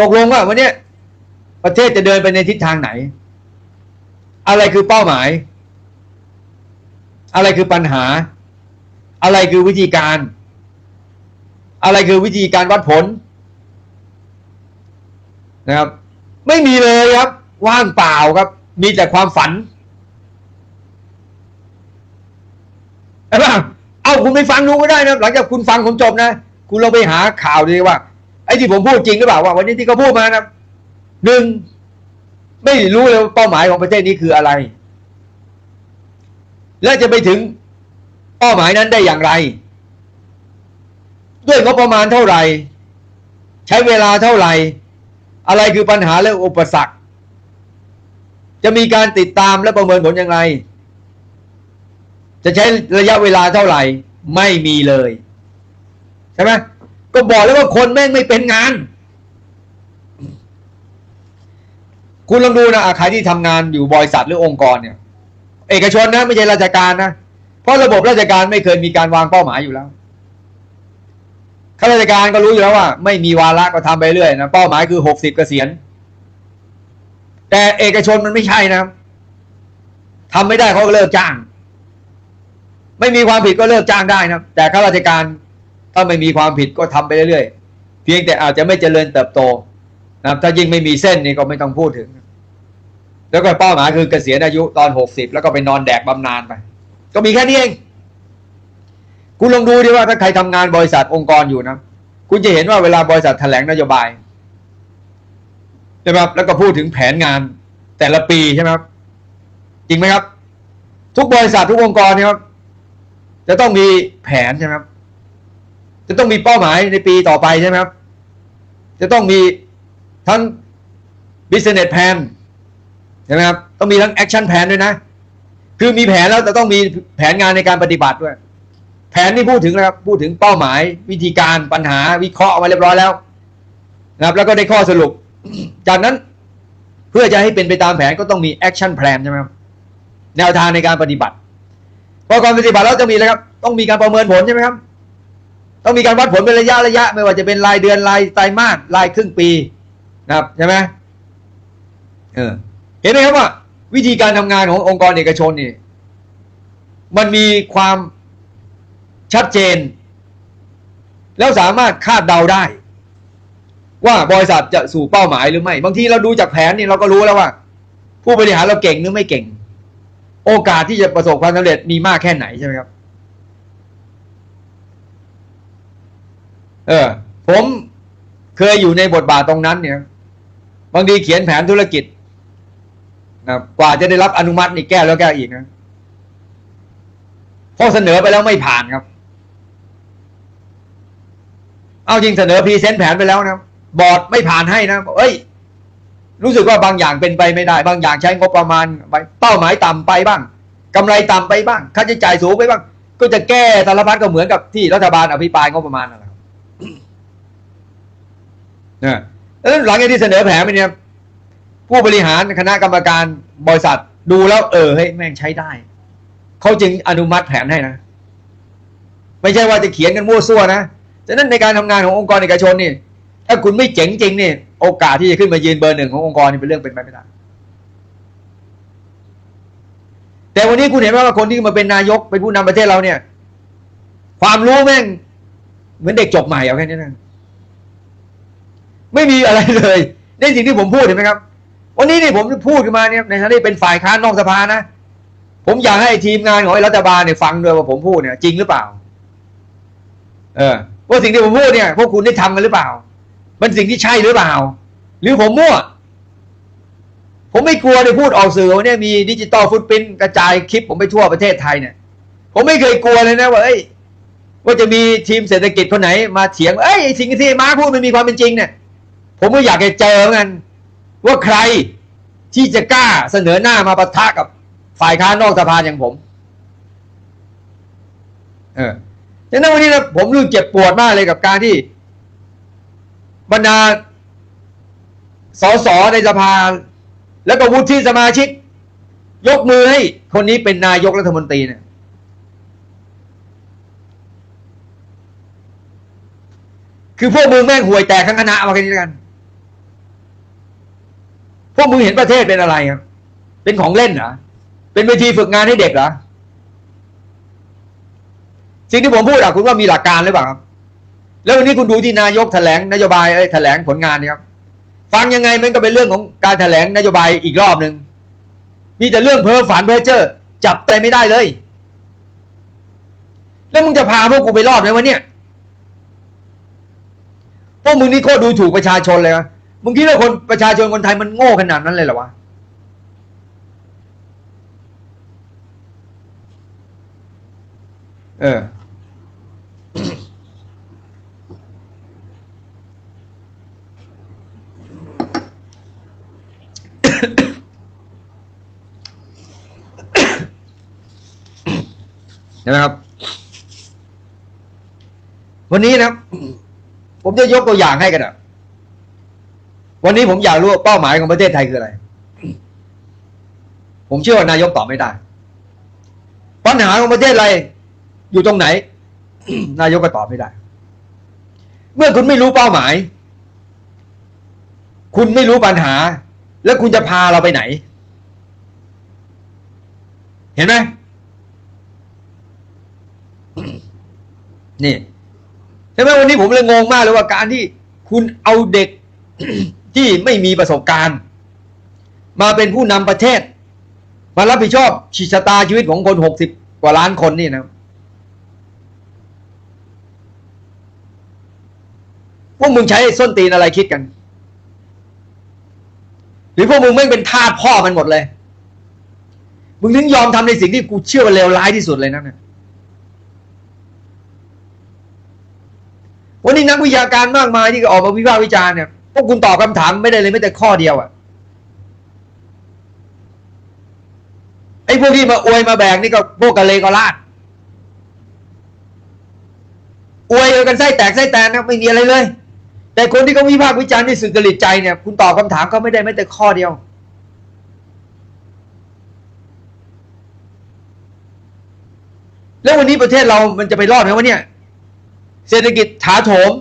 ตกลงว่าวันนี้ประเทศจะเดินไปในทิศทางไหน อะไรคือเป้าหมาย อะไรคือปัญหา อะไรคือวิธีการ อะไรคือวิธีการวัดผลนะครับ ไม่มีเลยครับ ว่างเปล่าครับ มีแต่ความฝันใช่ปะเอาคุณไปฟังดูก็ได้นะหลังจากคุณฟังผมจบนะ คุณลองไปหาข่าวดีว่า อ้ที่ผมพูดจริงหรือเปล่าว่า วันนี้ที่เขาพูดมานะหนึ่งไม่รู้เลยเป้าหมายของประเทศนี้คืออะไร และจะไปถึงเป้าหมายนั้นได้อย่างไร ด้วยงบประมาณเท่าไหร่ ใช้เวลาเท่าไหร่ อะไรคือปัญหาและอุปสรรค จะมีการติดตามและประเมินผลอย่างไร จะใช้ระยะเวลาเท่าไหร่ ไม่มีเลย ใช่ไหม ก็บอกแล้วว่าคนแม่งไม่เป็นงาน คุณลองดูนะใครที่ทำงานอยู่บริษัทหรือองค์กรเนี่ย เอกชนนะไม่ใช่ราชการนะเพราะระบบราชการไม่เคยมีการวางเป้าหมายอยู่แล้วข้าราชการก็รู้อยู่แล้วว่า ไม่มีวาระก็ทำไปเรื่อยนะเป้าหมายคือหกสิบเกษียณแต่เอกชนมันไม่ใช่นะครับทำไม่ได้เขาก็เลิกจ้าง ไม่มีความผิดก็เลิกจ้างได้นะแต่ข้าราชการ ถ้าไม่มีความผิดก็ทำไปเรื่อยๆ เพียงแต่อาจจะไม่เจริญเติบโตนะครับถ้ายิ่งไม่มีเส้นนี่ก็ไม่ต้องพูดถึง แล้วก็เป้าหมายคือเกษียณอายุตอนหกสิบแล้วก็ไปนอนแดกบำนาญไป ก็มีแค่นี้เอง คุณลองดูดิว่าถ้าใครทำงานบริษัทองค์กรอยู่นะ คุณจะเห็นว่าเวลาบริษัทแถลงนโยบายใช่ไหมครับแล้วก็พูดถึงแผนงานแต่ละปีใช่ไหมครับ จริงไหมครับ ทุกบริษัททุกองค์กรเนี่ยครับจะต้องมีแผนใช่ไหมครับ จะต้องมีเป้าหมายในปีต่อไปใช่ไหมครับ จะต้องมีทั้ง business plan ใช่ไหมครับ ต้องมีทั้ง action plan ด้วยนะ คือมีแผนแล้วแต่ต้องมีแผนงานในการปฏิบัติด้วย แผนนี่พูดถึงนะครับ พูดถึงเป้าหมาย วิธีการปัญหาวิเคราะห์เอาไว้เรียบร้อยแล้วนะครับ แล้วก็ได้ข้อสรุป จากนั้นเพื่อจะให้เป็นไปตามแผนก็ต้องมี action plan ใช่ไหมครับ แนวทางในการปฏิบัติพอการปฏิบัติแล้วจะมีอะไรครับ ต้องมีการประเมินผลใช่ไหมครับ ต้องมีการวัดผลเป็นระยะระยะ ไม่ว่าจะเป็นรายเดือนรายไตรมาสรายครึ่งปีนะครับใช่ไหมเออเห็นไหมครับว่า วิธีการทำงานขององค์กรเอกชนนี่มันมีความชัดเจน แล้วสามารถคาดเดาได้ ว่าบริษัทจะสู่เป้าหมายหรือไม่ บางทีเราดูจากแผนนี่เราก็รู้แล้วว่า ผู้บริหารเราเก่งหรือไม่เก่ง โอกาสที่จะประสบความสำเร็จมีมากแค่ไหนใช่ไหมครับ เออ ผมเคยอยู่ในบทบาทตรงนั้น เนี่ย บางทีเขียนแผนธุรกิจนะกว่าจะได้รับอนุมัตินี่แก้แล้วแก้อีกนะพอเสนอไปแล้วไม่ผ่านครับ เอาจริงเสนอพรีเซนต์แผนไปแล้วนะบอร์ดไม่ผ่านให้นะเอ้ย รู้สึกว่าบางอย่างเป็นไปไม่ได้ บางอย่างใช้งบประมาณไปเป้าหมายต่ำไปบ้างกำไรต่ำไปบ้างค่าใช้จ่ายสูงไปบ้าง ก็จะแก้สารพัดก็เหมือนกับที่รัฐบาลอภิปรายงบประมาณนั่นแหละครับ นี่ยแล้วหลังจากที่เสนอแผนไปเนี่ยผู้บริหารคณะกรรมการบริษัทดูแล้วเออเฮ้ยแม่งใช้ได้ เขาจึงอนุมัติแผนให้นะ ไม่ใช่ว่าจะเขียนกันมั่วซั่วนะฉะนั้นในการทำงานขององค์กรเอกชนนี่ ถ้าคุณไม่เจ๋งจริงนี่โอกาสที่จะขึ้นมายืนเบอร์หนึ่งขององค์กรนี่เป็นเรื่องเป็นไปไม่ได้แต่วันนี้คุณเห็นไหมว่าคนที่มาเป็นนายกเป็นผู้นำประเทศเราเนี่ย ความรู้แม่ง เหมือนเด็กจบใหม่เอาแค่นี้นะ ไม่มีอะไรเลยในสิ่งที่ผมพูดเห็นไหมครับ วันนี้เนี่ยผมพูดขึ้นมาเนี่ยในฐานะที่เป็นฝ่ายค้านนอกสภานะ ผมอยากให้ทีมงานของรัฐบาลเนี่ยฟังด้วยว่าผมพูดเนี่ยจริงหรือเปล่า เออว่าสิ่งที่ผมพูดเนี่ยพวกคุณได้ทำกันหรือเปล่า มันสิ่งที่ใช่หรือเปล่า หรือผมมั่ว ผมไม่กลัวได้พูดออกสื่อเนี่ยมีดิจิตอลฟุตปรินกระจายคลิปผมไปทั่วประเทศไทยเนี่ยผมไม่เคยกลัวเลยนะว่าเอ้ยว่าจะมีทีมเศรษฐกิจคนไหนมาเถียงเอ้ยไอ้สิ่งที่มาพูดมันมีความเป็นจริงเนี่ย ผมก็อยากจะเจอเหมือนกัน ว่าใครที่จะกล้าเสนอหน้ามาปะทะกับฝ่ายค้านนอกสภาอย่างผม เออฉะนั้นวันนี้นะผมรู้เจ็บปวดมากเลยกับการที่ บรรดาสสในสภา แล้วก็วุฒิสมาชิก ยกมือให้คนนี้เป็นนายกรัฐมนตรีเนี่ยคือพวกมึงแม่งห่วยแตกทั้งคณะมาแค่นี้แล้วกัน พวกมึงเห็นประเทศเป็นอะไรครับเป็นของเล่นเหรอเป็นเวทีฝึกงานให้เด็กเหรอสิ่งที่ผมพูดอะคุณว่ามีหลักการหรือเปล่าครับ แล้ววันนี้คุณดูที่นายกแถลงนโยบายเอ้แถลงผลงานเนี่ยครับฟังยังไงมันก็เป็นเรื่องของการแถลงนโยบายอีกรอบหนึ่งมีแต่เรื่องเพ้อฝันเพ้อเจ้อจับใจไม่ได้เลย แล้วมึงจะพาพวกกูไปรอดไหมวะเนี่ยพวกมึงนี่โคตรดูถูกประชาชนเลยวะ มึงคิดว่าคนประชาชนคนไทยมันโง่ขนาดนั้นเลยเหรอวะเออใช่ไหมครับ วันนี้นะครับ ผมจะยกตัวอย่างให้กันอะ วันนี้ผมอยากรู้ว่าเป้าหมายของประเทศไทยคืออะไร ผมเชื่อว่านายกตอบไม่ได้ ปัญหาของประเทศอะไร อยู่ตรงไหน นายกก็ตอบไม่ได้ เมื่อคุณไม่รู้เป้าหมาย คุณไม่รู้ปัญหา แล้วคุณจะพาเราไปไหน เห็นไหมนี่ใช่ไหมวันนี้ผมเลยงงมากเลยว่าการที่คุณเอาเด็ก ที่ไม่มีประสบการณ์ มาเป็นผู้นำประเทศ มารับผิดชอบชีชะตาชีวิตของคนหกสิบกว่าล้านคนนี่นะพวกมึงใช้ส้นตีนอะไรคิดกัน หรือพวกมึงไม่เป็นทาสพ่อมันหมดเลย มึงถึงยอมทำในสิ่งที่กูเชื่อว่าเลวร้ายที่สุดเลยนะเนี่ยวันนี้นักวิชาการมากมายที่ออกมาวิพากษ์วิจารณ์เนี่ย พวกคุณตอบคำถามไม่ได้เลยไม่แต่ข้อเดียวอะ่ะไอ้พวกที่มาอวยมาแบกนี่ก็พวกกะเลกะลาดอวยกันไส้แตกไส้แตนนะไม่มีอะไรเลย แต่คนที่เขาวิพากษ์วิจารณ์ด้วยสุจริตใจเนี่ย คุณตอบคำถามเขาไม่ได้ไม่แต่ข้อเดียว แล้ววันนี้ประเทศเรามันจะไปรอดไหมวะเนี่ย เศรษฐกิจถาโถม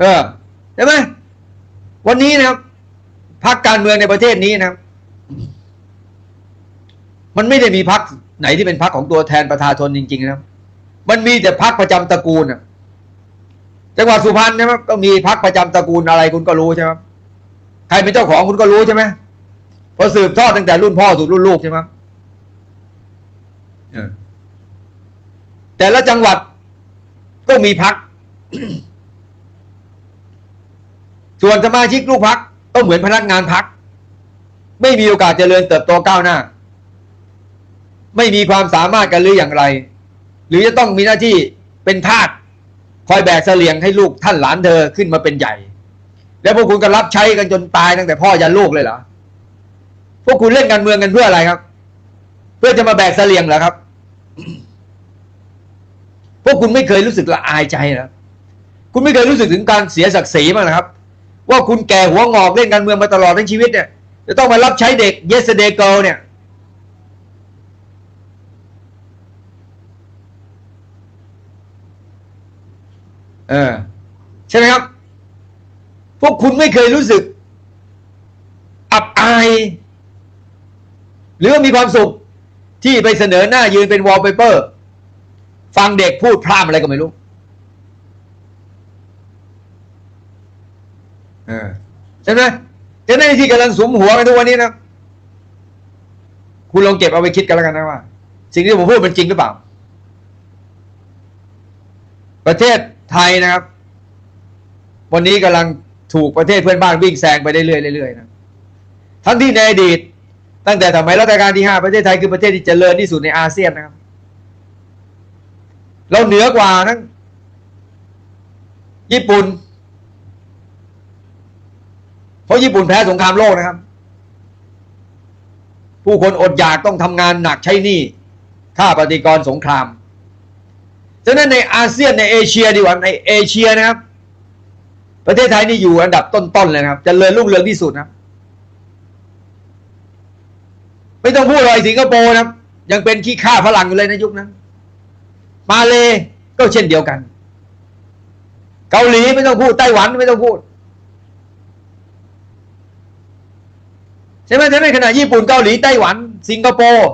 เออใช่ไหมวันนี้นะครับพรรคการเมืองในประเทศนี้นะครับมันไม่ได้มีพรรคไหนที่เป็นพรรคของตัวแทนประชาชนจริง ๆ นะครับมันมีแต่พรรคประจำตระกูลนะจังหวัดสุพรรณใช่ไหมก็มีพรรคประจำตระกูลอะไรคุณก็รู้ใช่ไหมใครเป็นเจ้าของคุณก็รู้ใช่ไหมพราะสืบทอดตั้งแต่รุ่นพ่อสู่รุ่นลูกใช่ไหมแต่ละจังหวัดก็มีพัก ส่วนสมาชิกลูกพักก็เหมือนพนักงานพัก ไม่มีโอกาสเจริญเติบโตก้าวหน้า ไม่มีความสามารถกันหรืออย่างไร หรือจะต้องมีหน้าที่เป็นทาสคอยแบกเสลียงให้ลูกท่านหลานเธอขึ้นมาเป็นใหญ่ แล้วพวกคุณก็รับใช้กันจนตายตั้งแต่พ่อยันลูกเลยเหรอพวกคุณเล่นการเมืองกันเพื่ออะไรครับ เพื่อจะมาแบกเสลียงเหรอครับ พวกคุณไม่เคยรู้สึกละอายใจนะคุณไม่เคยรู้สึกถึงการเสียศักดิ์ศรีมั้างนะครับ ว่าคุณแก่หัวงอกเล่นการเมืองมาตลอดทั้งชีวิตเนี่ยจะต้องมารับใช้เด็ก yesterday girl เนี่ยเออใช่ไหมครับ พวกคุณไม่เคยรู้สึก อับอาย หรือว่ามีความสุขที่ไปเสนอหน้ายืนเป็นวอลเปเปอร์ ฟังเด็กพูดพร่ำอะไรก็ไม่รู้ เออ ใช่ไหมเจ้าหน้าที่กำลังสมหัวกันทุกวันนี้นะคุณลองเก็บเอาไปคิดกันแล้วกันนะว่า สิ่งที่ผมพูดเป็นจริงหรือเปล่า ประเทศไทยนะครับ วันนี้กำลังถูกประเทศเพื่อนบ้านวิ่งแซงไปเรื่อยๆเรื่อยๆนะทั้งที่ในอดีต ตั้งแต่สมัยรัชกาลที่ห้าประเทศไทยคือประเทศที่เจริญที่สุดในอาเซียนนะครับ เราเหนือกว่าทั้งญี่ปุ่น เพราะญี่ปุ่นแพ้สงครามโลกนะครับ ผู้คนอดอยากต้องทำงานหนักใช้หนี้ค่าปฏิกรสงครามฉะนั้นในอาเซียนในเอเชียดีกว่าในเอเชียนะครับ ประเทศไทยนี่อยู่อันดับต้นๆเลยนะครับจเจริญรุ่งเรืองที่สุดนะไม่ต้องพูดเลยสิงคโปร์นะยังเป็นขี้ข้าฝรั่งอยู่เลยในยุคนั้น มาเลก็เช่นเดียวกัน เกาหลีไม่ต้องพูดไต้หวันไม่ต้องพูด ใช่ไหมใช่ไหมขณะญี่ปุ่นเกาหลีไต้หวัน สิงคโปร์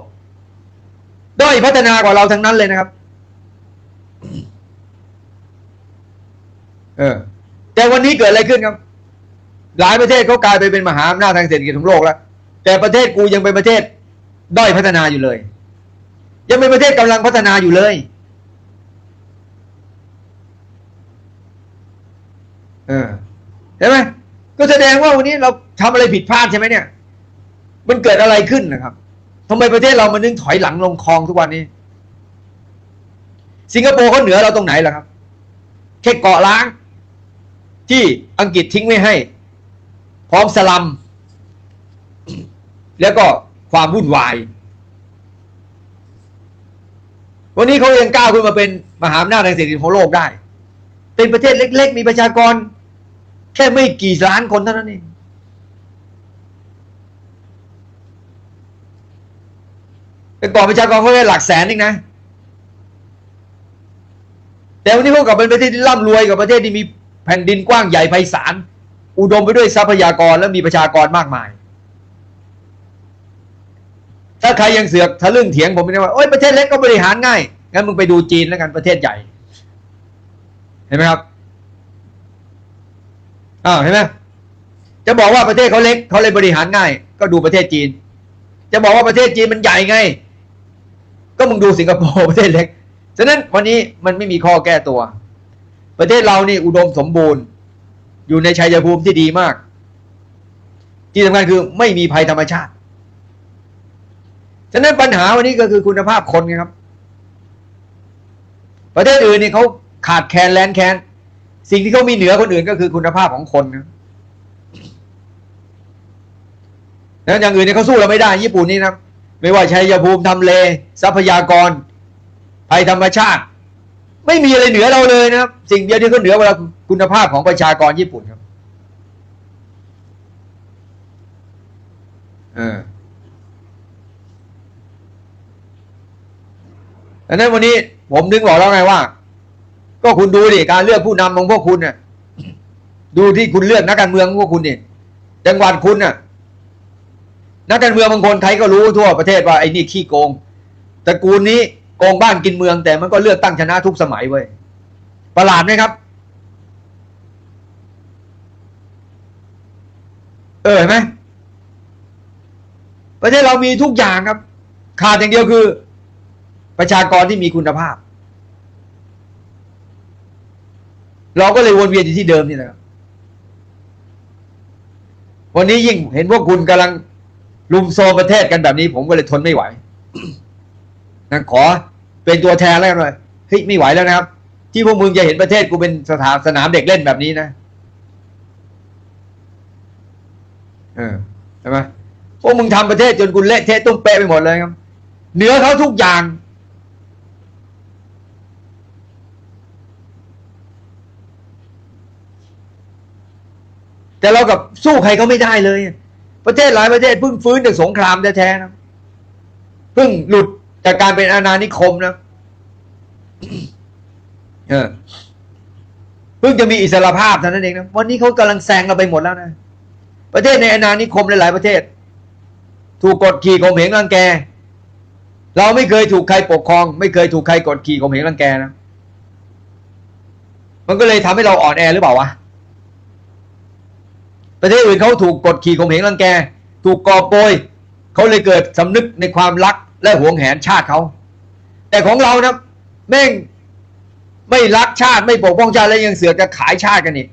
ด้อยพัฒนากว่าเราทั้งนั้นเลยนะครับ เออ แต่วันนี้เกิดอะไรขึ้นครับ หลายประเทศเขากลายไปเป็นมหาอำนาจทางเศรษฐกิจของโลกแล้ว แต่ประเทศกูยังเป็นประเทศด้อยพัฒนาอยู่เลย ยังเป็นประเทศกำลังพัฒนาอยู่เลย เออเห็นไหมก็แสดงว่าวันนี้เราทำอะไรผิดพลาดใช่ไหมเนี่ย มันเกิดอะไรขึ้นนะครับทำไมประเทศเรามันนึงถอยหลังลงคลองทุกวันนี้ สิงคโปร์เขาเหนือเราตรงไหนล่ะครับแค่เกาะล้าง ที่อังกฤษทิ้งไว้ให้ พร้อมสลัม แล้วก็ความวุ่นวาย วันนี้เขายังก้าวขึ้นมาเป็นมหาอำนาจทางเศรษฐกิจของโลกได้ เป็นประเทศเล็ก ๆ มีประชากร แค่ไม่กี่ล้านคนเท่านั้นเอง แต่ก่อนประชากรเขาแค่หลักแสนเองนะ แต่วันนี้เขากลับเป็นประเทศที่ร่ำรวยกับประเทศที่มีแผ่นดินกว้างใหญ่ไพศาลอุดมไปด้วยทรัพยากรและมีประชากรมากมาย ถ้าใครยังเสือกทะลึ่งเถียงผมไม่ได้ว่าโอ้ยประเทศเล็กก็บริหารง่ายงั้นมึงไปดูจีนแล้วกันประเทศใหญ่ เห็นไหมครับอ้าวเห็นไหมจะบอกว่าประเทศเขาเล็กเขาเลยบริหารง่าย ก็ดูประเทศจีน จะบอกว่าประเทศจีนมันใหญ่ไง ก็มึงดูสิงคโปร์ประเทศเล็ก ฉะนั้นวันนี้มันไม่มีข้อแก้ตัว ประเทศเรานี่อุดมสมบูรณ์ อยู่ในชัยภูมิที่ดีมาก ที่สำคัญคือไม่มีภัยธรรมชาติ ฉะนั้นปัญหาวันนี้ก็คือคุณภาพคนไงครับ ประเทศอื่นนี่เขาขาดแคลนแลนแคลนสิ่งที่เขามีเหนือคนอื่นก็คือคุณภาพของคนนะนั้นอย่างอื่นเนี่ยเขาสู้เราไม่ได้ ญี่ปุ่นนี่นะ ไม่ว่าชัยภูมิทำเล ทรัพยากรภัยธรรมชาติ ไม่มีอะไรเหนือเราเลยนะครับ สิ่งเดียวที่เขาเหนือเวลาคุณภาพของประชากรญี่ปุ่นครับเออดังนั้นวันนี้ผมนึกบอกแล้วไงว่า ก็คุณดูดิการเลือกผู้นำของพวกคุณเนี่ยดูที่คุณเลือกนักการเมืองของพวกคุณเนี่ยจังหวัดคุณน่ะ นักการเมืองบางคนใครก็รู้ทั่วประเทศว่าไอ้นี่ขี้โกงตระกูลนี้โกงบ้านกินเมือง แต่มันก็เลือกตั้งชนะทุกสมัยเว้ยประหลาดไหมครับ เออเห็นไหมประเทศเรามีทุกอย่างครับ ขาดอย่างเดียวคือ ประชากรที่มีคุณภาพ เราก็เลยวนเวียนอยู่ที่เดิมนี่แหละครับวันนี้ยิ่งเห็นพวกคุณกำลัง ลุมโซประเทศกันแบบนี้ ผมก็เลยทนไม่ไหวนะขอเป็นตัวแทนแล้วกันเลยเฮ้ยไม่ไหวแล้วนะครับ ที่พวกมึงจะเห็นประเทศกูเป็นสถานสนามเด็กเล่นแบบนี้นะเออใช่ไหมพวกมึงทำประเทศจนกูเละเทะตุ้มเป๊ะไปหมดเลยครับเหนือเขาทุกอย่างแต่เรากับสู้ใครก็ไม่ได้เลย ประเทศหลายประเทศเพิ่งฟื้นจากสงครามแท้ๆนะเพิ่งหลุดจากการเป็นอาณานิคมนะเออพิ่งจะมีอิสรภาพเท่านั้นเองนะวันนี้เขากำลังแซงเราไปหมดแล้วนะ ประเทศในอาณานิคมหลายๆประเทศ ถูกกดขี่ข่มเหงรังแก เราไม่เคยถูกใครปกครอง ไม่เคยถูกใครกดขี่ข่มเหงรังแกนะมันก็เลยทำให้เราอ่อนแอหรือเปล่าวะ ประเทศอื่นเขาถูกกดขี่ข่มเหงรังแก ถูกกอบโกยเขาเลยเกิดสำนึกในความรักและหวงแหนชาติเขาแต่ของเรานะแม่งไม่รักชาติไม่ปกป้องชาติแล้วยังเสือกจะขายชาติกันอีก